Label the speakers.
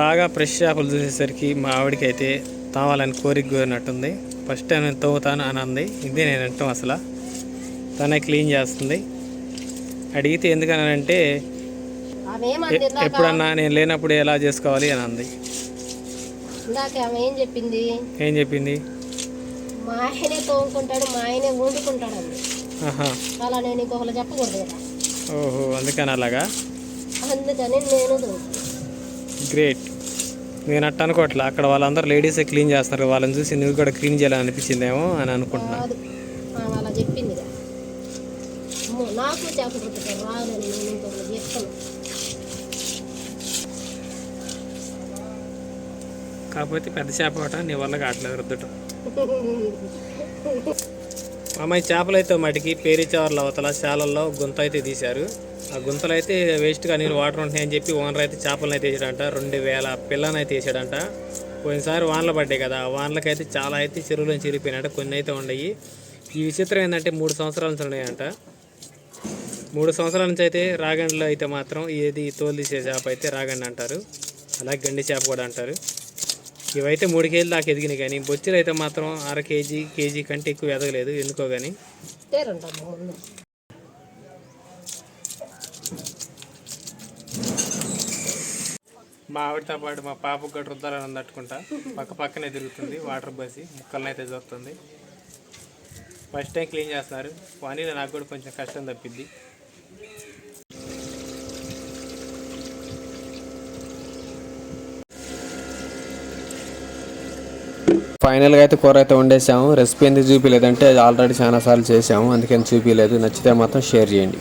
Speaker 1: బాగా ఫ్రెష్ చేపలు చూసేసరికి మా ఆవిడకి అయితే తావాలని కోరిక కోరినట్టుంది. ఫస్ట్ టైం నేను తవ్వుతాను అని అంది. ఇదే నేను అంటాం అసలు. తనే క్లీన్ చేస్తుంది. అడిగితే ఎందుకనంటే ఎప్పుడన్నా నేను లేనప్పుడు ఎలా చేసుకోవాలి అని అంది.
Speaker 2: ఏం చెప్పింది?
Speaker 1: ఏం చెప్పింది?
Speaker 2: మా ఆయనే తోముకుంటాడు మా ఆయనే వండుకుంటాడు అంది
Speaker 1: ఆహా.
Speaker 2: అలా నేను ఇంకొకరు చెప్పకూడదు కదా.
Speaker 1: ఓహో అందుకని అలాగా?
Speaker 2: అందుకని నేను
Speaker 1: గ్రేట్ నేను అట్ట అనుకోవట్లే. అక్కడ వాళ్ళందరూ లేడీసే క్లీన్ చేస్తున్నారు వాళ్ళని చూసి నువ్వు కూడా క్లీన్ చేయాలని అనిపించిందేమో అని అనుకుంటున్నా.
Speaker 2: అలా చెప్పింది నాకు
Speaker 1: కాకపోతే పెద్ద చేప ఒకట నీ వల్ల కావట్లేదు రుద్దటం. అమ్మాయి చేపలు అయితే మటుకి పేరిచావర్ల అవతల శాలల్లో గుంత అయితే తీశారు. ఆ గుంతలు అయితే వేస్ట్గా నీళ్ళు వాటర్ ఉంటున్నాయని చెప్పి ఓనర్ అయితే చేపలను అయితే వేసాడంట. రెండు వేల పిల్లని అయితే వేసాడంట. పోయినసారి వానలు పడ్డాయి కదా ఆ వానలకైతే చాలా అయితే చెరువులో చిరిగిపోయినాయంట కొన్ని అయితే ఉన్నాయి ఈ విచిత్రం ఏంటంటే మూడు సంవత్సరాల నుంచి ఉన్నాయంట. మూడు సంవత్సరాల నుంచి అయితే రాగండిలో అయితే మాత్రం ఏది తోలు తీసే చేప అయితే రాగండి అంటారు. అలాగే గండి చేప కూడా అంటారు. ఇవైతే మూడు కేజీలు దాకా ఎదిగినాయి కానీ బొచ్చులు అయితే మాత్రం అర కేజీ కేజీ కంటే ఎక్కువ ఎదగలేదు ఎందుకో కానీ. మా ఆవిడతో పాటు మా పాపకు కూడా రుద్దాలని తట్టుకుంటా. పక్క పక్కనే తిరుగుతుంది వాటర్ బసి ముక్కలను అయితే చూస్తుంది ఫస్ట్ టైం క్లీన్ చేస్తున్నారు. పనిలో నాకు కూడా కొంచెం కష్టం తప్పిద్ది. ఫైనల్గా అయితే కూర అయితే వండేసాము. రెసిపీ ఎందుకు చూపించలేదంటే ఆల్రెడీ చాలా సార్లు చేసాము అందుకని చూపించలేదు. నచ్చితే మాత్రం షేర్ చేయండి.